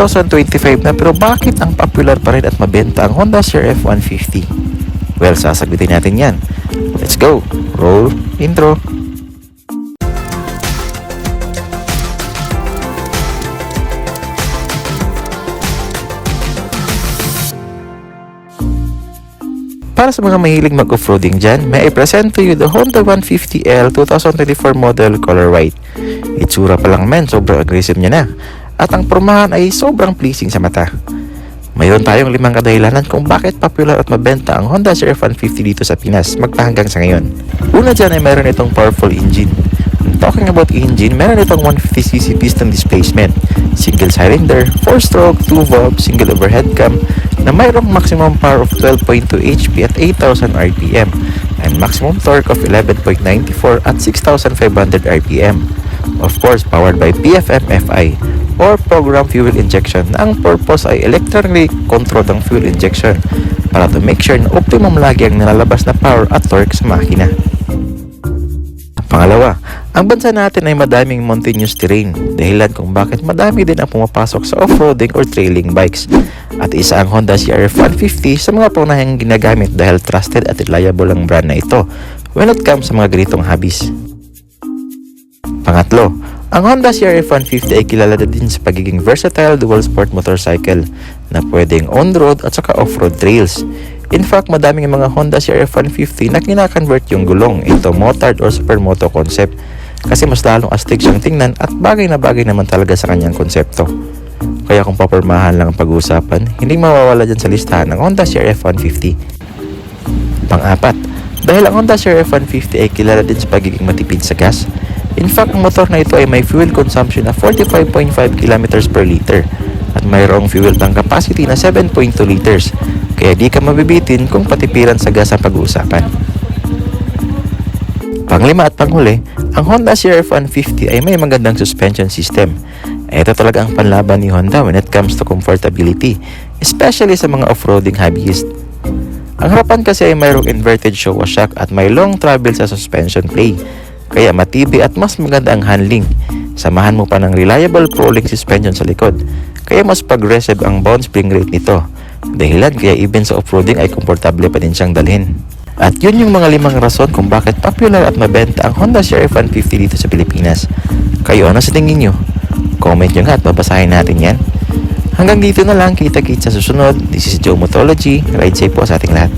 2025 na pero bakit ang popular pa rin at mabenta ang Honda CRF 150? Well, sasagutin natin yan. Let's go! Roll intro! Para sa mga mahilig mag-offroading dyan, may I-present to you the Honda 150L 2024 model color white. Itsura pa lang men, sobrang aggressive niya na. At ang pormahan ay sobrang pleasing sa mata. Mayroon tayong limang kadahilanan kung bakit popular at mabenta ang Honda CRF 150 dito sa Pinas magpahanggang sa ngayon. Una dyan ay mayroon itong powerful engine. Talking about engine, meron itong 150cc piston displacement, single cylinder, 4-stroke, 2-valve, single overhead cam, na mayroong maximum power of 12.2 HP at 8,000 RPM, and maximum torque of 11.94 at 6,500 RPM. Of course, powered by PFM FI or Program Fuel Injection na ang purpose ay electronically controlled ang fuel injection para to make sure na optimum lagi ang nilalabas na power at torque sa makina. Pangalawa, ang bansa natin ay madaming mountainous terrain, dahilan kung bakit madami din ang pumapasok sa off-roading or trailing bikes. At isa ang Honda CRF 150 sa mga pangunahing ginagamit dahil trusted at reliable ang brand na ito when it comes sa mga ganitong hobbies. Pangatlo, ang Honda CRF 150 ay kilala din sa pagiging versatile dual sport motorcycle na pwedeng on-road at saka off-road trails. In fact, madaming mga Honda CRF 150 na kinakonvert yung gulong into motard or supermoto concept kasi mas lalong astig siyang tingnan at bagay na bagay naman talaga sa kanyang konsepto. Kaya kung papormahan lang ang pag-uusapan, hindi mawawala dyan sa listahan ng Honda CRF 150. Pang-apat, dahil ang Honda CRF 150 ay kilala din sa pagiging matipid sa gas, in fact, ang motor na ito ay may fuel consumption na 45.5 km per liter at mayroong fuel tank capacity na 7.2 liters, kaya di ka mabibitin kung patipiran sa gas ang pag-uusapan. Panglima at panghuli, ang Honda CRF 150 ay may magandang suspension system. Ito talaga ang panlaban ni Honda when it comes to comfortability, especially sa mga off-roading hobbyist. Ang harapan kasi ay mayroong inverted Showa shock at may long travel sa suspension play, kaya matibay at mas maganda ang handling. Samahan mo pa ng reliable crawling suspension sa likod, kaya mas progressive ang bounce spring rate nito. Dahilan kaya even sa off-roading ay komportable pa din siyang dalhin. At yun yung mga limang rason kung bakit popular at mabenta ang Honda CRF 150 dito sa Pilipinas. Kayo ano sa tingin nyo? Comment nyo nga at babasahin natin yan. Hanggang dito na lang, kita-kita sa susunod. This is Joe Motology. Ride safe po sa ating lahat.